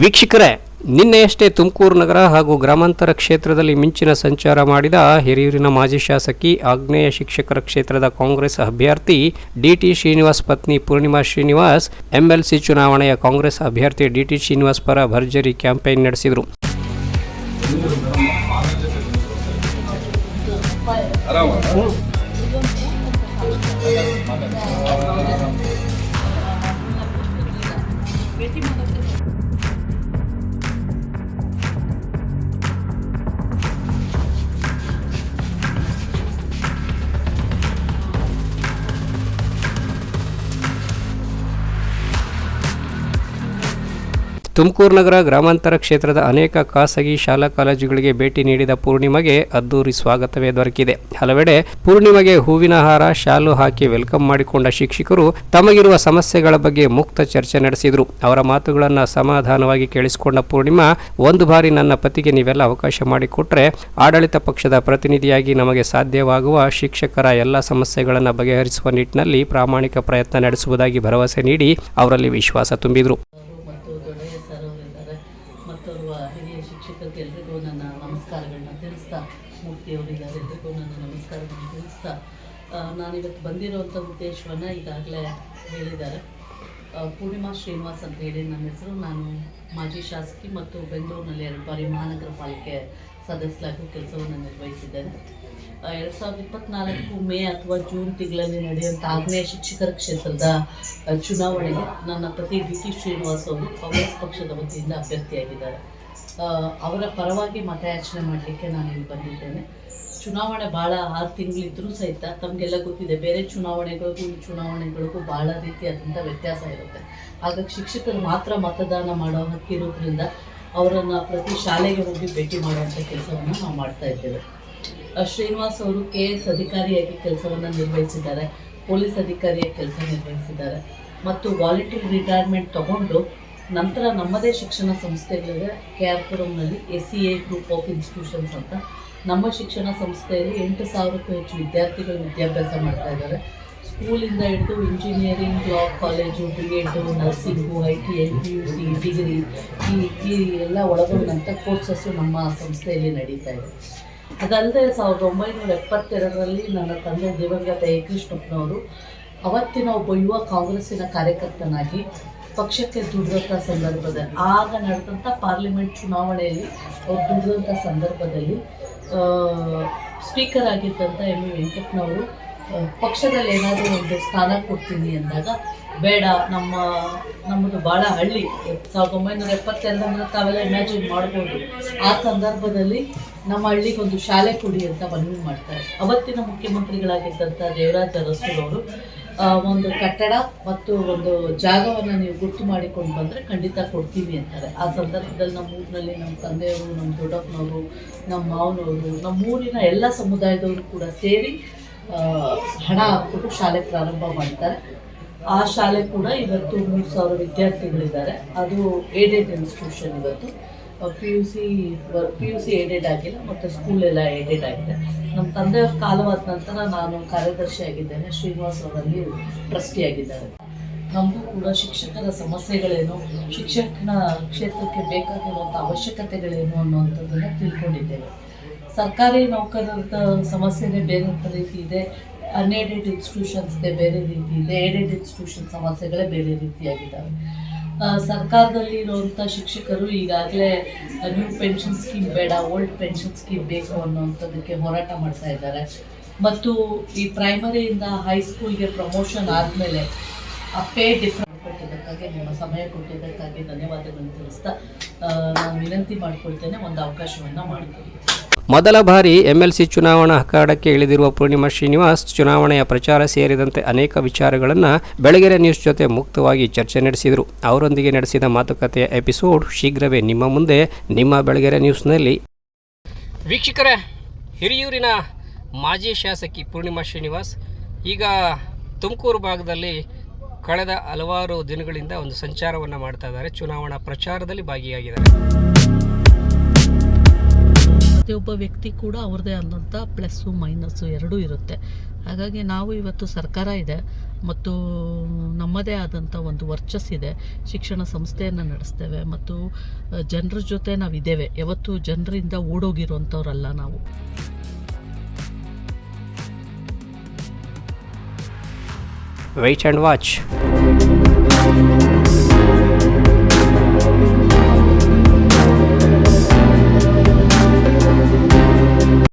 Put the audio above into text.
ವೀಕ್ಷಕರೇ, ನಿನ್ನೆಯಷ್ಟೇ ತುಮಕೂರು ನಗರ ಹಾಗೂ ಗ್ರಾಮಾಂತರ ಕ್ಷೇತ್ರದಲ್ಲಿ ಮಿಂಚಿನ ಸಂಚಾರ ಮಾಡಿದ ಹಿರಿಯೂರಿನ ಮಾಜಿ ಶಾಸಕಿ, ಆಗ್ನೇಯ ಶಿಕ್ಷಕರ ಕ್ಷೇತ್ರದ ಕಾಂಗ್ರೆಸ್ ಅಭ್ಯರ್ಥಿ ಡಿಟಿ ಶ್ರೀನಿವಾಸ್ ಪತ್ನಿ ಪೂರ್ಣಿಮಾ ಶ್ರೀನಿವಾಸ್, ಎಂಎಲ್ಸಿ ಚುನಾವಣೆಯ ಕಾಂಗ್ರೆಸ್ ಅಭ್ಯರ್ಥಿ ಡಿಟಿ ಶ್ರೀನಿವಾಸ್ ಪರ ಭರ್ಜರಿ ಕ್ಯಾಂಪೇನ್ ನಡೆಸಿದರು. ತುಮಕೂರು ನಗರ ಗ್ರಾಮಾಂತರ ಕ್ಷೇತ್ರದ ಅನೇಕ ಖಾಸಗಿ ಶಾಲಾ ಕಾಲೇಜುಗಳಿಗೆ ಭೇಟಿ ನೀಡಿದ ಪೂರ್ಣಿಮೆಗೆ ಅದ್ದೂರಿ ಸ್ವಾಗತವೇ ದೊರಕಿದೆ. ಹಲವೆಡೆ ಪೂರ್ಣಿಮೆಗೆ ಹೂವಿನ ಹಾರ, ಶಾಲು ಹಾಕಿ ವೆಲ್ಕಮ್ ಮಾಡಿಕೊಂಡ ಶಿಕ್ಷಕರು ತಮಗಿರುವ ಸಮಸ್ಯೆಗಳ ಬಗ್ಗೆ ಮುಕ್ತ ಚರ್ಚೆ ನಡೆಸಿದರು. ಅವರ ಮಾತುಗಳನ್ನು ಸಮಾಧಾನವಾಗಿ ಕೇಳಿಸಿಕೊಂಡ ಪೂರ್ಣಿಮಾ, ಒಂದು ಬಾರಿ ನನ್ನ ಪತಿಗೆ ನೀವೆಲ್ಲ ಅವಕಾಶ ಮಾಡಿಕೊಟ್ರೆ ಆಡಳಿತ ಪಕ್ಷದ ಪ್ರತಿನಿಧಿಯಾಗಿ ನಮಗೆ ಸಾಧ್ಯವಾಗುವ ಶಿಕ್ಷಕರ ಎಲ್ಲ ಸಮಸ್ಯೆಗಳನ್ನು ಬಗೆಹರಿಸುವ ನಿಟ್ಟಿನಲ್ಲಿ ಪ್ರಾಮಾಣಿಕ ಪ್ರಯತ್ನ ನಡೆಸುವುದಾಗಿ ಭರವಸೆ ನೀಡಿ ಅವರಲ್ಲಿ ವಿಶ್ವಾಸ ತುಂಬಿದರು. ಎಲ್ರಿಗೂ ನನ್ನ ನಮಸ್ಕಾರವನ್ನು ತಿಳಿಸ್ತಾ ನಾನಿವತ್ತು ಬಂದಿರುವಂಥ ಉದ್ದೇಶವನ್ನು ಈಗಾಗಲೇ ಹೇಳಿದ್ದಾರೆ. ಪೂರ್ಣಿಮಾ ಶ್ರೀನಿವಾಸ್ ಅಂತ ಹೇಳಿ ನನ್ನ ಹೆಸರು. ನಾನು ಮಾಜಿ ಶಾಸಕಿ ಮತ್ತು ಬೆಂಗಳೂರಿನಲ್ಲಿ ಎರಡು ಬಾರಿ ಮಹಾನಗರ ಪಾಲಿಕೆ ಸದಸ್ಯರಾಗಿ ಕೆಲಸವನ್ನು ನಿರ್ವಹಿಸಿದ್ದೇನೆ. ಎರಡು ಸಾವಿರದ ಇಪ್ಪತ್ನಾಲ್ಕು ಮೇ ಅಥವಾ ಜೂನ್ ತಿಂಗಳಲ್ಲಿ ನಡೆಯುವಂಥ ಆಗ್ನೇಯ ಶಿಕ್ಷಕರ ಕ್ಷೇತ್ರದ ಚುನಾವಣೆಗೆ ನನ್ನ ಪತಿ ಡಿ ಕೆ ಶ್ರೀನಿವಾಸ್ ಅವರು ಕಾಂಗ್ರೆಸ್ ಪಕ್ಷದ ವತಿಯಿಂದ ಅಭ್ಯರ್ಥಿಯಾಗಿದ್ದಾರೆ. ಅವರ ಪರವಾಗಿ ಮತಯಾಚನೆ ಮಾಡಲಿಕ್ಕೆ ನಾನು ಇಲ್ಲಿ ಬಂದಿದ್ದೇನೆ. ಚುನಾವಣೆ ಭಾಳ ಆರು ತಿಂಗಳಿದ್ದರೂ ಸಹಿತ ತಮಗೆಲ್ಲ ಗೊತ್ತಿದೆ, ಬೇರೆ ಚುನಾವಣೆಗಳಿಗೂ ಈ ಚುನಾವಣೆಗಳಿಗೂ ಭಾಳ ರೀತಿಯಾದಂಥ ವ್ಯತ್ಯಾಸ ಇರುತ್ತೆ. ಹಾಗಾಗಿ ಶಿಕ್ಷಕರು ಮಾತ್ರ ಮತದಾನ ಮಾಡೋ ಹಕ್ಕಿರೋದ್ರಿಂದ ಅವರನ್ನು ಪ್ರತಿ ಶಾಲೆಗೆ ಹೋಗಿ ಭೇಟಿ ಮಾಡುವಂಥ ಕೆಲಸವನ್ನು ನಾವು ಮಾಡ್ತಾ ಇದ್ದೇವೆ. ಶ್ರೀನಿವಾಸ್ ಅವರು ಕೆ ಎಸ್ ಅಧಿಕಾರಿಯಾಗಿ ಕೆಲಸವನ್ನು ನಿರ್ವಹಿಸಿದ್ದಾರೆ, ಪೊಲೀಸ್ ಅಧಿಕಾರಿಯಾಗಿ ಕೆಲಸ ನಿರ್ವಹಿಸಿದ್ದಾರೆ. ಮತ್ತು ವಾಲಂಟಿಯರ್ ರಿಟೈರ್ಮೆಂಟ್ ತಗೊಂಡು ನಂತರ ನಮ್ಮದೇ ಶಿಕ್ಷಣ ಸಂಸ್ಥೆಗಳಿದೆ. K R ಪುರಂನಲ್ಲಿ S C A group of institutions ಅಂತ. ನಮ್ಮ ಶಿಕ್ಷಣ ಸಂಸ್ಥೆಯಲ್ಲಿ ಎಂಟು ಸಾವಿರಕ್ಕೂ ಹೆಚ್ಚು ವಿದ್ಯಾರ್ಥಿಗಳು ವಿದ್ಯಾಭ್ಯಾಸ ಮಾಡ್ತಾ ಇದ್ದಾರೆ. ಸ್ಕೂಲಿಂದ ಹಿಡಿದು engineering law college B Ed nursing I T I P U C degree ಈ ಈ ಎಲ್ಲ ಒಳಗೊಂಡಂಥ ಕೋರ್ಸಸ್ಸು ನಮ್ಮ ಸಂಸ್ಥೆಯಲ್ಲಿ ನಡೀತಾ ಇದೆ. ಅದಲ್ಲದೆ ಸಾವಿರದ ಒಂಬೈನೂರ ಎಪ್ಪತ್ತೆರಡರಲ್ಲಿ ನನ್ನ ತಂದೆ ದಿವಂಗತ ಎ. ಅವತ್ತಿನ ಒಬ್ಬ ಯುವ ಕಾಂಗ್ರೆಸ್ಸಿನ ಕಾರ್ಯಕರ್ತನಾಗಿ ಪಕ್ಷಕ್ಕೆ ದುಡಿದಂಥ ಸಂದರ್ಭದಲ್ಲಿ, ಆಗ ನಡೆದಂಥ ಪಾರ್ಲಿಮೆಂಟ್ ಚುನಾವಣೆಯಲ್ಲಿ ಅವ್ರು ದುಡಿದಂಥ ಸಂದರ್ಭದಲ್ಲಿ ಸ್ಪೀಕರ್ ಆಗಿದ್ದಂಥ ಎಂ ವಿ. ವೆಂಕಟನವರು ಪಕ್ಷದಲ್ಲಿ ಏನಾದರೂ ಒಂದು ಸ್ಥಾನ ಕೊಡ್ತೀನಿ ಅಂದಾಗ, ಬೇಡ, ನಮ್ಮ, ನಮ್ಮದು ಭಾಳ ಹಳ್ಳಿ, ಸಾವಿರದ ಒಂಬೈನೂರ ಎಪ್ಪತ್ತೆರಡರಲ್ಲಿ ತಾವೆಲ್ಲ ಇಮ್ಯಾಜಿನ್ ಮಾಡ್ಬೋದು. ಆ ಸಂದರ್ಭದಲ್ಲಿ ನಮ್ಮ ಹಳ್ಳಿಗೆ ಒಂದು ಶಾಲೆ ಕೊಡಿ ಅಂತ ಮನವಿ ಮಾಡ್ತಾರೆ. ಅವತ್ತಿನ ಮುಖ್ಯಮಂತ್ರಿಗಳಾಗಿದ್ದಂಥ ದೇವರಾಜ ಅರಸುರವರು ಒಂದು ಕಟ್ಟಡ ಮತ್ತು ಒಂದು ಜಾಗವನ್ನು ನೀವು ಗುರ್ತು ಮಾಡಿಕೊಂಡು ಬಂದರೆ ಖಂಡಿತ ಕೊಡ್ತೀವಿ ಅಂತಾರೆ. ಆ ಸಂದರ್ಭದಲ್ಲಿ ನಮ್ಮ ಊರಿನಲ್ಲಿ ನಮ್ಮ ತಂದೆಯವರು, ನಮ್ಮ ದೊಡ್ಡಪ್ಪನವರು, ನಮ್ಮ ಮಾವನವರು, ನಮ್ಮ ಊರಿನ ಎಲ್ಲ ಸಮುದಾಯದವರು ಕೂಡ ಸೇರಿ ಹಣ ಹಾಕ್ಬಿಟ್ಟು ಶಾಲೆ ಪ್ರಾರಂಭ ಮಾಡ್ತಾರೆ. ಆ ಶಾಲೆ ಕೂಡ ಇವತ್ತು ಮೂರು ಸಾವಿರ ವಿದ್ಯಾರ್ಥಿಗಳಿದ್ದಾರೆ. ಅದು ಏಡೆಡ್ ಇನ್ಸ್ಟಿಟ್ಯೂಷನ್ ಇವತ್ತು. P U C P U C aided ಆಗಿಲ್ಲ, ಮತ್ತು ಸ್ಕೂಲ್ ಎಲ್ಲ ಏಡೆಡ್ ಆಗಿದೆ. ನಮ್ಮ ತಂದೆಯವ್ರ ಕಾಲವಾದ ನಂತರ ನಾನು ಕಾರ್ಯದರ್ಶಿ ಆಗಿದ್ದೇನೆ, ಶ್ರೀನಿವಾಸ್ ಅವರಲ್ಲಿ ಟ್ರಸ್ಟಿ ಆಗಿದ್ದಾರೆ. ನಮಗೂ ಕೂಡ ಶಿಕ್ಷಕರ ಸಮಸ್ಯೆಗಳೇನು, ಶಿಕ್ಷಕನ ಕ್ಷೇತ್ರಕ್ಕೆ ಬೇಕಾಗಿರುವಂಥ ಅವಶ್ಯಕತೆಗಳೇನು ಅನ್ನುವಂಥದ್ದನ್ನು ತಿಳ್ಕೊಂಡಿದ್ದೇವೆ. ಸರ್ಕಾರಿ ನೌಕರರ ಸಮಸ್ಯೆನೇ ಬೇರೆ ರೀತಿ ಇದೆ ಅನ್ಏಡೆಡ್ ಇನ್ಸ್ಟಿಟ್ಯೂಷನ್ಸ್ಗೆ ಬೇರೆ ರೀತಿ ಇದೆ ಏಡೆಡ್ ಇನ್ಸ್ಟಿಟ್ಯೂಷನ್ ಸಮಸ್ಯೆಗಳೇ ಬೇರೆ ರೀತಿಯಾಗಿದ್ದಾವೆ. ಸರ್ಕಾರದಲ್ಲಿ ಇರುವಂಥ ಶಿಕ್ಷಕರು ಈಗಾಗಲೇ ನ್ಯೂ ಪೆನ್ಷನ್ ಸ್ಕೀಮ್ ಬೇಡ ಓಲ್ಡ್ ಪೆನ್ಷನ್ ಸ್ಕೀಮ್ ಬೇಕು ಅನ್ನೋವಂಥದ್ದಕ್ಕೆ ಹೋರಾಟ ಮಾಡ್ತಾ ಇದ್ದಾರೆ. ಮತ್ತು ಈ ಪ್ರೈಮರಿಯಿಂದ ಹೈಸ್ಕೂಲ್ಗೆ ಪ್ರಮೋಷನ್ ಆದಮೇಲೆ ಆ ಪೇ ಡಿಫ್ರೆಂಟ್ ಕೊಟ್ಟಿದ್ದಕ್ಕಾಗಿ, ನಿಮ್ಮ ಸಮಯ ಕೊಟ್ಟಿದ್ದಕ್ಕಾಗಿ ಧನ್ಯವಾದಗಳನ್ನು ತಿಳಿಸ್ತಾ ನಾನು ವಿನಂತಿ ಮಾಡ್ಕೊಳ್ತೇನೆ. ಒಂದು ಅವಕಾಶವನ್ನು ಮಾಡಿಕೊಡಿ. ಮೊದಲ ಬಾರಿ ಎಂಎಲ್ಸಿ ಚುನಾವಣಾ ಅಖಾಡಕ್ಕೆ ಇಳಿದಿರುವ ಪೂರ್ಣಿಮಾ ಶ್ರೀನಿವಾಸ್ ಚುನಾವಣೆಯ ಪ್ರಚಾರ ಸೇರಿದಂತೆ ಅನೇಕ ವಿಚಾರಗಳನ್ನು ಬೆಳಗೆರೆ ನ್ಯೂಸ್ ಜೊತೆ ಮುಕ್ತವಾಗಿ ಚರ್ಚೆ ನಡೆಸಿದರು. ಅವರೊಂದಿಗೆ ನಡೆಸಿದ ಮಾತುಕತೆಯ ಎಪಿಸೋಡ್ ಶೀಘ್ರವೇ ನಿಮ್ಮ ಮುಂದೆ, ನಿಮ್ಮ ಬೆಳಗೆರೆ ನ್ಯೂಸ್ನಲ್ಲಿ. ವೀಕ್ಷಕರ, ಹಿರಿಯೂರಿನ ಮಾಜಿ ಶಾಸಕಿ ಪೂರ್ಣಿಮಾ ಶ್ರೀನಿವಾಸ್ ಈಗ ತುಮಕೂರು ಭಾಗದಲ್ಲಿ ಕಳೆದ ಹಲವಾರು ದಿನಗಳಿಂದ ಒಂದು ಸಂಚಾರವನ್ನು ಮಾಡ್ತಾ ಇದ್ದಾರೆ. ಚುನಾವಣಾ ಪ್ರಚಾರದಲ್ಲಿ ಭಾಗಿಯಾಗಿದ್ದಾರೆ. ಪ್ರತಿಯೊಬ್ಬ ವ್ಯಕ್ತಿ ಕೂಡ ಅವ್ರದ್ದೇ ಆದಂಥ ಪ್ಲಸ್ಸು ಮೈನಸ್ಸು ಎರಡೂ ಇರುತ್ತೆ. ಹಾಗಾಗಿ ನಾವು ಇವತ್ತು ಸರ್ಕಾರ ಇದೆ ಮತ್ತು ನಮ್ಮದೇ ಆದಂಥ ಒಂದು ವರ್ಚಸ್ಸಿದೆ ಶಿಕ್ಷಣ ಸಂಸ್ಥೆಯನ್ನು ನಡೆಸ್ತೇವೆ ಮತ್ತು ಜನರ ಜೊತೆ ನಾವು ಇದ್ದೇವೆ ಯಾವತ್ತೂ ಜನರಿಂದ ಓಡೋಗಿರುವಂಥವ್ರಲ್ಲ ನಾವು. Wait and watch.